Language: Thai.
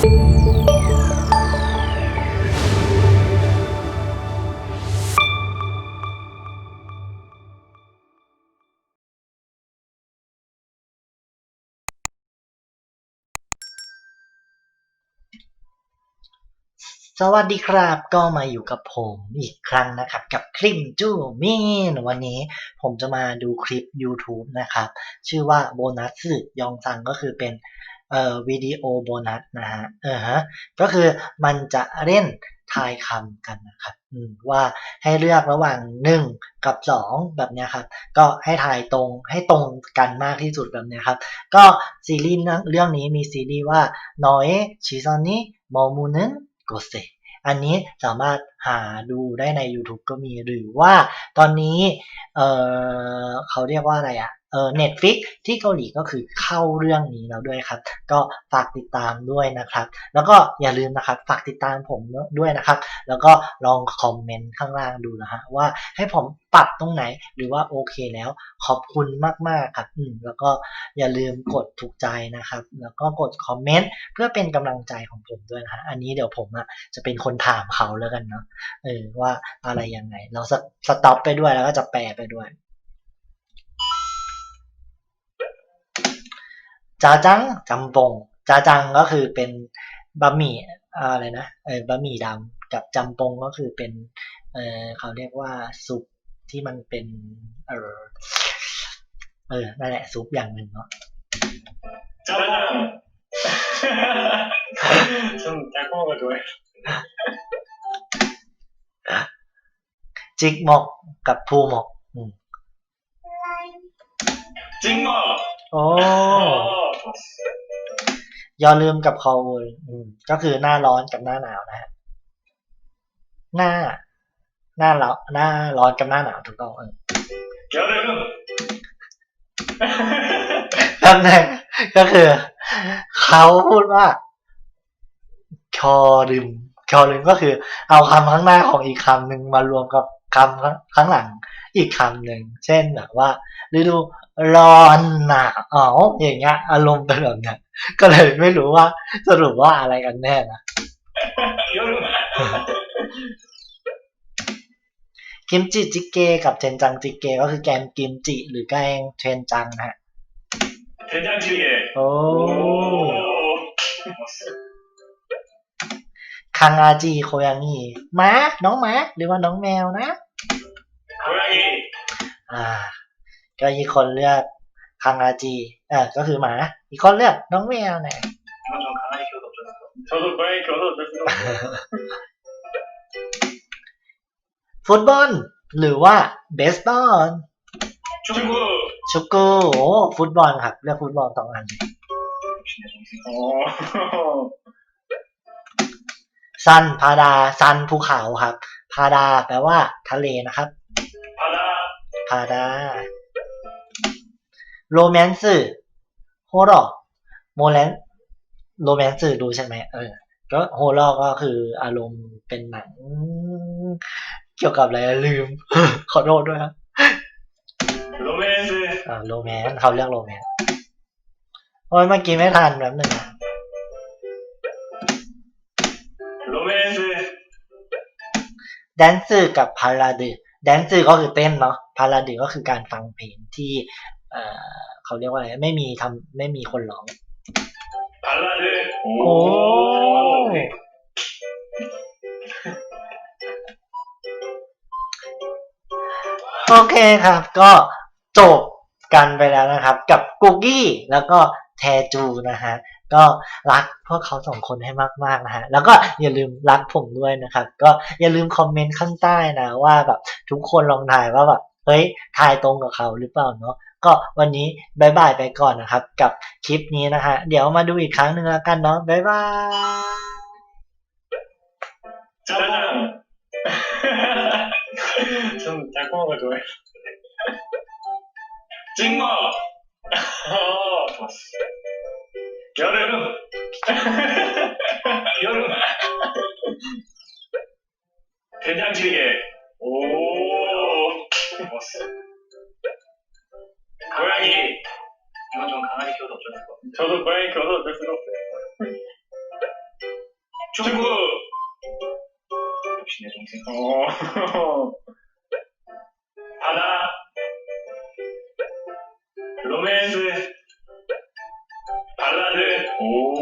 สวัสดีครับก็มาอยู่กับผมอีกครั้งนะครับ กับคลิปจูมินวันนี้ผมจะมาดูคลิป YouTube นะครับ ชื่อว่าโบนัสยองซังก็คือเป็น เอ่อวิดีโอโบนัสนะฮะเออฮะก็คือมันจะเล่นทายคำกันนะครับอืมว่าให้เลือกระหว่าง 1 กับ 2 แบบเนี้ยครับ ก็ให้ทายตรงให้ตรงกันมากที่สุดแบบเนี้ยครับ ก็ซีรีส์เรื่องนี้มีซีรีส์ว่าน้อยชิซอนนี่มอมูนึนโกเซอันนี้สามารถหาดูได้ใน YouTube ก็มีหรือว่าตอนนี้เออเขาเรียกว่าอะไรอะ เออ Netflix ที่เกาหลีก็คือเข้าเรื่องนี้แล้วด้วยครับ ก็ฝากติดตามด้วยนะครับ แล้วก็อย่าลืมนะครับฝากติดตามผมด้วยนะครับ แล้วก็ลองคอมเมนต์ข้างล่างดูนะฮะว่าให้ผมปรับตรงไหนหรือว่าโอเคแล้ว ขอบคุณมากๆครับอืมแล้วก็อย่าลืมกดถูกใจนะครับ แล้วก็กดคอมเมนต์เพื่อเป็นกำลังใจของผมด้วยนะฮะอันนี้เดี๋ยวผมอะจะเป็นคนถามเขาแล้วกันเนาะเออว่าอะไรยังไง เราสต็อปไปด้วยแล้วก็จะแปลไปด้วย จาจังจำปงจาจังก็คือเป็นบะหมี่อะไรนะเออบะหมี่ดำกับจำปงก็คือเป็นเออเขาเรียกว่าซุปที่มันเป็นเออเออนั่นแหละซุปอย่างหนึ่งเนาะจำปงสมุนจำปงก็ด้วยจิกหมกกับภูหมกจิกหมกโอ้ อย่าลืมกับคอวูลอืมก็คือหน้าร้อนกับหน้าหนาวนะฮะหน้า หน้าร้อนหน้าร้อนกับหน้าหนาวถูกต้องเออ여 름. แป๊บนึงก็คือ เขาพูดว่าคอลืมคอลืมก็คือ เอาคำข้างหน้าของอีกคำหนึ่งมารวมกับคำข้างข้างหลัง อีกคำหนึ่งเช่นแบบว่าฤดูร้อนหนาวอย่างเงี้ย อารมณ์เป็นแบบเนี้ยก็เลยไม่รู้ว่าสรุปว่าอะไรกันแน่นะกิมจิจิเกกับเทนจังจิเกก็คือแกงกิมจิหรือแกงเทนจังฮะเทนจังจิเกโอ้คังอาจีโคยังีม้าน้องม้าหรือว่าน้องแมวนะ อ่า ก็อีกคนเลือกคังอาจีอ่าก็คือหมา อีกคนเลือกน้องแมวเนี่ยฟุตบอลหรือว่าเบสบอลชุกโก้ชุกโก้โอ้ฟุตบอลครับเลือกฟุตบอลสองอันสันพาดาสันภูเขาครับ พาดาแปลว่า ทะเลนะครับ พาราโรแมนซ์โฮอร์โมแลนโรแมนซ์ดูใช่ไหมเออก็โฮอร์ก็คืออารมณ์เป็นหนัง เกี่ยวกับอะไรลืม ขอโทษด้วยครับโรแมนซ์อ่าโรแมนเขาเรียกโรแมนโอ้ยเมื่อกี้ไม่ทันแบบหนึ่งโรแมนซ์แดนซ์กับพาราดิ แดนซ์ก็คือเต้นเนาะพาราดิก็คือการฟังเพลงที่เขาเรียกว่าอะไรไม่มีทำไม่มีคนร้องพาราดิโอ้โอเคครับ ก็จบกันไปแล้วนะครับ กับกูกี้แล้วก็แทจูนะฮะ ก็รักพวกเขาสองคนให้มากๆนะฮะ แล้วก็อย่าลืมรักผมด้วยนะครับ ก็อย่าลืมคอมเมนต์ข้างใต้นะว่าแบบทุกคนลองทายว่าแบบเฮ้ยทายตรงกับเขาหรือเปล่าเนาะก็วันนี้บายบายไปก่อนนะครับ กับคลิปนี้นะฮะ เดี๋ยวมาดูอีกครั้งหนึ่งแล้วกันเนาะบายบายจ้าพ่อちょっと高尾君。ジンゴー 여름. 여름. 된장찌개. 오, 좋았어. 고양이. 이건 좀 강아지 키워도 어쩔 수가 없어. 저도 고양이 키워도 어쩔 수가 없어요. 축구. 역시 내 동생. 어. 바다. 로맨스. 哦。